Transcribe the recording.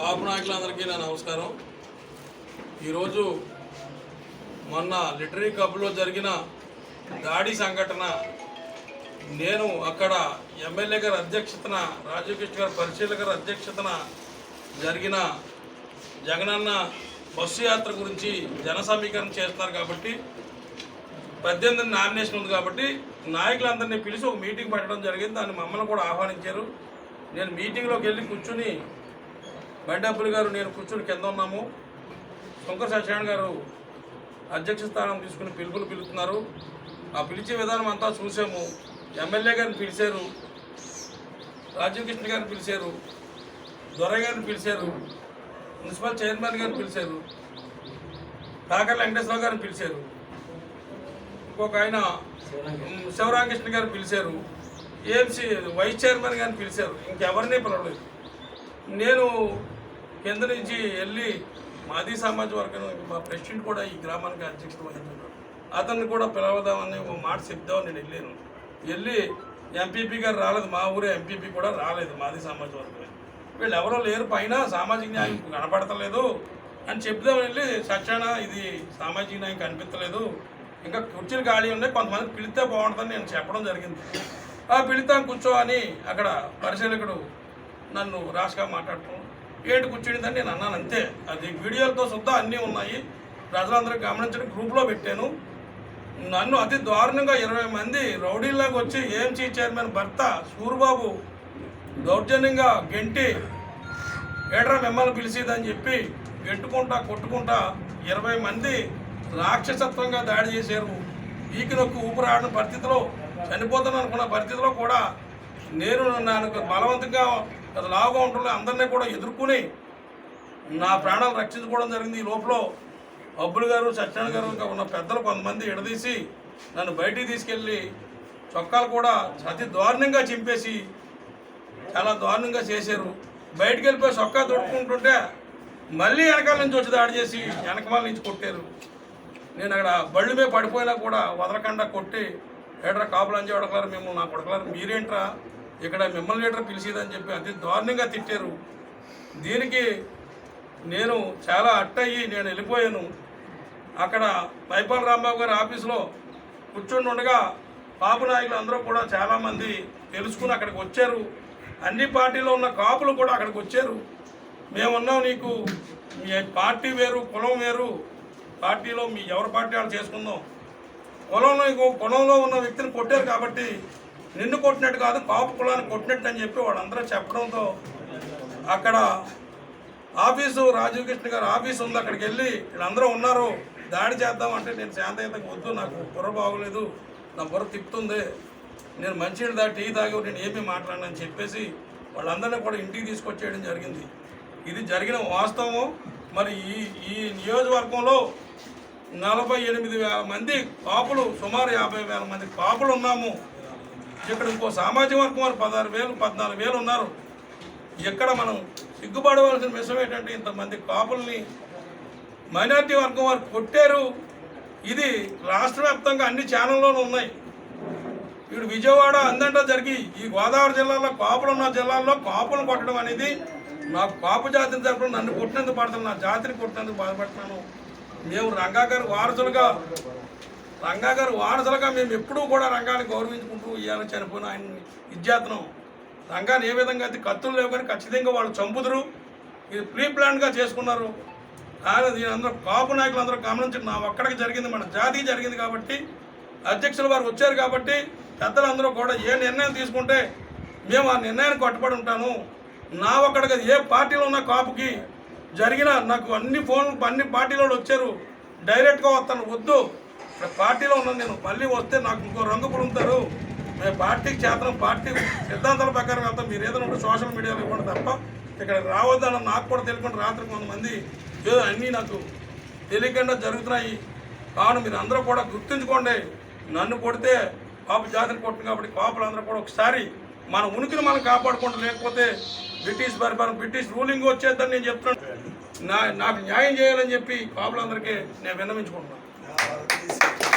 బాబు నాయకులందరికీ నా నమస్కారం. ఈరోజు మొన్న లిటరీ క్లబ్లో జరిగిన దాడి సంఘటన నేను అక్కడ ఎమ్మెల్యే గారి అధ్యక్షతన రాజీవ్ కృష్ణ గారి పరిశీలక గారి అధ్యక్షతన జరిగిన జగనన్న బస్సు యాత్ర గురించి జన సమీకరణ చేస్తున్నారు కాబట్టి పద్దెనిమిది నామినేషన్ ఉంది కాబట్టి నాయకులందరినీ పిలిచి ఒక మీటింగ్ పెట్టడం జరిగింది. దాన్ని మమ్మల్ని కూడా ఆహ్వానించారు. నేను మీటింగ్లోకి వెళ్ళి కూర్చుని బండబ్బులు గారు నేను కూర్చుని కింద ఉన్నాము. శంకర సత్యనారాయణ గారు అధ్యక్ష స్థానం తీసుకుని పిలుపులు పిలుస్తున్నారు ఆ పిలిచే విధానం అంతా చూసాము. ఎమ్మెల్యే గారిని పిలిచారు. రాజీవ్ కృష్ణ గారిని పిలిచారు. దొర గారిని పిలిచారు. మున్సిపల్ చైర్మన్ గారిని పిలిచారు. కాకర వెంకటేశ్వరరావు గారిని పిలిచారు. ఇంకొక ఆయన శివరామకృష్ణ గారిని పిలిచారు. ఏఎంసీ వైస్ చైర్మన్ గారిని పిలిచారు. ఇంకెవరిని పిలవలేదు. నేను కింద నుంచి వెళ్ళి మాది సమాజ వర్గం మా ప్రెసిడెంట్ కూడా ఈ గ్రామానికి అధ్యక్షత వహించారు అతన్ని కూడా పిలవదామని ఒక మాట చెప్దామని నేను వెళ్ళాను. వెళ్ళి ఎంపీపీ గారు రాలేదు మా ఊరే ఎంపీపీ కూడా రాలేదు మాది సమాజ్ వర్గమే. వీళ్ళు ఎవరో లేరు పైన సామాజిక న్యాయం కనపడతలేదు అని చెప్దామని వెళ్ళి సత్యాన ఇది సామాజిక న్యాయం కనిపించలేదు. ఇంకా కుర్చీలు ఖాళీ ఉన్నాయి కొంతమంది పిలిస్తే బాగుంటుందని నేను చెప్పడం జరిగింది. ఆ పిలుతాను కూర్చో అని అక్కడ పరిశీలకుడు నన్ను రాష్గా మాట్లాడటం ఏంటి కూర్చుండిందని నేను అన్నాను అంతే. అది వీడియోలతో సుద్ధా అన్నీ ఉన్నాయి. ప్రజలందరూ గమనించడం గ్రూప్లో పెట్టాను. నన్ను అతి దారుణంగా ఇరవై మంది రౌడీల్లాగా వచ్చి ఏఎంసీ చైర్మన్ భర్త సూర్బాబు దౌర్జన్యంగా గెంటి ఏడ్రా మిమ్మల్ని పిలిచిదని చెప్పి గెంటుకుంటా కొట్టుకుంటా ఇరవై మంది రాక్షసత్వంగా దాడి చేశారు. ఈకి నొక్కు ఊపిరాడిన పరిస్థితిలో చనిపోతాను అనుకున్న పరిస్థితిలో కూడా నేను నాకు బలవంతంగా అది లావుగా ఉంటుంది అందరినీ కూడా ఎదుర్కొని నా ప్రాణాలు రక్షించుకోవడం జరిగింది. ఈ లోపల అబ్బులు గారు సత్యనారాయణ గారు ఇంకా ఉన్న పెద్దలు కొంతమంది ఎడదీసి నన్ను బయటికి తీసుకెళ్ళి చొక్కాలు కూడా అతి దారుణంగా చింపేసి చాలా దారుణంగా చేశారు. బయటికి వెళ్ళిపోయి చొక్కా దొడుకుంటుంటే మళ్ళీ వెనకాల నుంచి వచ్చి దాడి చేసి వెనకమాల నుంచి కొట్టారు. నేను అక్కడ బళ్ళు మీద పడిపోయినా కూడా వదలకుండా కొట్టి ఏట్రా కాపులు అంజే కొడకలారు మేము నా కొడకలారు మీరేంట్రా? ఇక్కడ మిమ్మల్ని లీటర్ పిలిచేదని చెప్పి అతి దారుణంగా తిట్టారు. దీనికి నేను చాలా అట్టయ్యి నేను వెళ్ళిపోయాను. అక్కడ మైపాల్ రాంబాబు గారి ఆఫీసులో కూర్చుని ఉండగా కాపు నాయకులు అందరూ కూడా చాలామంది తెలుసుకుని అక్కడికి వచ్చారు. అన్ని పార్టీలో ఉన్న కాపులు కూడా అక్కడికి వచ్చారు. మేమున్నాం నీకు మీ పార్టీ వేరు కులం వేరు. పార్టీలో మీ ఎవరి పార్టీ వాళ్ళు చేసుకుందాం. కులంలో ఇంకో కులంలో ఉన్న వ్యక్తిని కొట్టారు కాబట్టి నిన్ను కొట్టినట్టు కాదు కాపు కులాన్ని కొట్టినట్టు అని చెప్పి వాళ్ళందరూ చెప్పడంతో అక్కడ ఆఫీసు రాజీవ్ కృష్ణ గారు ఆఫీస్ ఉంది అక్కడికి వెళ్ళి వీళ్ళందరూ ఉన్నారు. దాడి చేద్దాం అంటే నేను శాంతయుతకు వద్దు నాకు బుర్ర బాగోలేదు నా బుర్ర తిప్పుతుంది. నేను మంచినీళ్ళు దా టీ తాగి నేను ఏమీ మాట్లాడనని చెప్పేసి వాళ్ళందరినీ కూడా ఇంటికి తీసుకొచ్చేయడం జరిగింది. ఇది జరిగిన వాస్తవం మరి ఈ ఈ నియోజకవర్గంలో నలభై ఎనిమిది వేల మంది కాపులు సుమారు యాభై వేల మంది కాపులు ఉన్నాము. ఇక్కడ ఇంకో సామాజిక వర్గం వారు పదహారు వేలు పద్నాలుగు వేలు ఉన్నారు. ఇక్కడ మనం సిగ్గుపడవలసిన విషయం ఏంటంటే ఇంతమంది కాపుల్ని మైనార్టీ వర్గం వారు కొట్టారు. ఇది రాష్ట్ర వ్యాప్తంగా అన్ని ఛానల్లోనూ ఉన్నాయి. ఇప్పుడు విజయవాడ అందంట జరిగి ఈ గోదావరి జిల్లాలో కాపులు ఉన్న జిల్లాల్లో కాపులను కొట్టడం అనేది నాకు కాపు జాతిని తరపున నన్ను కొట్టినందుకు పడుతున్నాను నా జాతిని కొట్టినందుకు బాధపడుతున్నాను మేము రంగా గారి వారసులుగా రంగా గారు వారసులుగా మేము ఎప్పుడూ కూడా రంగాన్ని గౌరవించుకుంటూ ఇవాళ చనిపోయిన ఆయన ఇచ్చేస్తున్నాం రంగాన్ని ఏ విధంగా అయితే కత్తులు లేవు కానీ ఖచ్చితంగా వాళ్ళు చంపుదురు. ఇది ప్రీ ప్లాన్గా చేసుకున్నారు. కానీ దీని అందరూ కాపు నాయకులు అందరూ గమనించి నా ఒక్కడికి జరిగింది మన జాతికి జరిగింది కాబట్టి అధ్యక్షుల వారు వచ్చారు కాబట్టి పెద్దలందరూ కూడా ఏ నిర్ణయం తీసుకుంటే మేము ఆ నిర్ణయానికి కట్టుబడి ఉంటాను. నా ఒక్కడికి ఏ పార్టీలో ఉన్న కాపుకి జరిగిన నాకు అన్ని ఫోన్లు అన్ని పార్టీలో వచ్చారు. డైరెక్ట్గా వస్తాను వద్దు. నేను పార్టీలో ఉన్నాను నేను. మళ్ళీ వస్తే నాకు ఇంకో రంగు పుడుతారు మేము పార్టీకి చేతనం పార్టీ సిద్ధాంతాల ప్రకారం వెళ్తాం. మీరు ఏదైనా ఉంటే సోషల్ మీడియాలో ఇవ్వండి తప్ప ఇక్కడ రావద్దని నాకు కూడా తెలియకుండా రాత్రి కొంతమంది ఏదో అన్నీ నాకు తెలియకుండా జరుగుతున్నాయి. కావున మీరు అందరూ కూడా గుర్తుంచుకోండి నన్ను కొడితే కాపు జాతిని కొట్టింది కాబట్టి పాపలందరూ కూడా ఒకసారి మన ఉనికిని మనం కాపాడుకుంటూ లేకపోతే బ్రిటిష్ పరిపాలన బ్రిటిష్ రూలింగ్ వచ్చేద్దని నేను చెప్తున్నాను. నా నాకు న్యాయం చేయాలని చెప్పి కాపులందరికీ నేను విన్నవించుకుంటున్నాను. Thanks.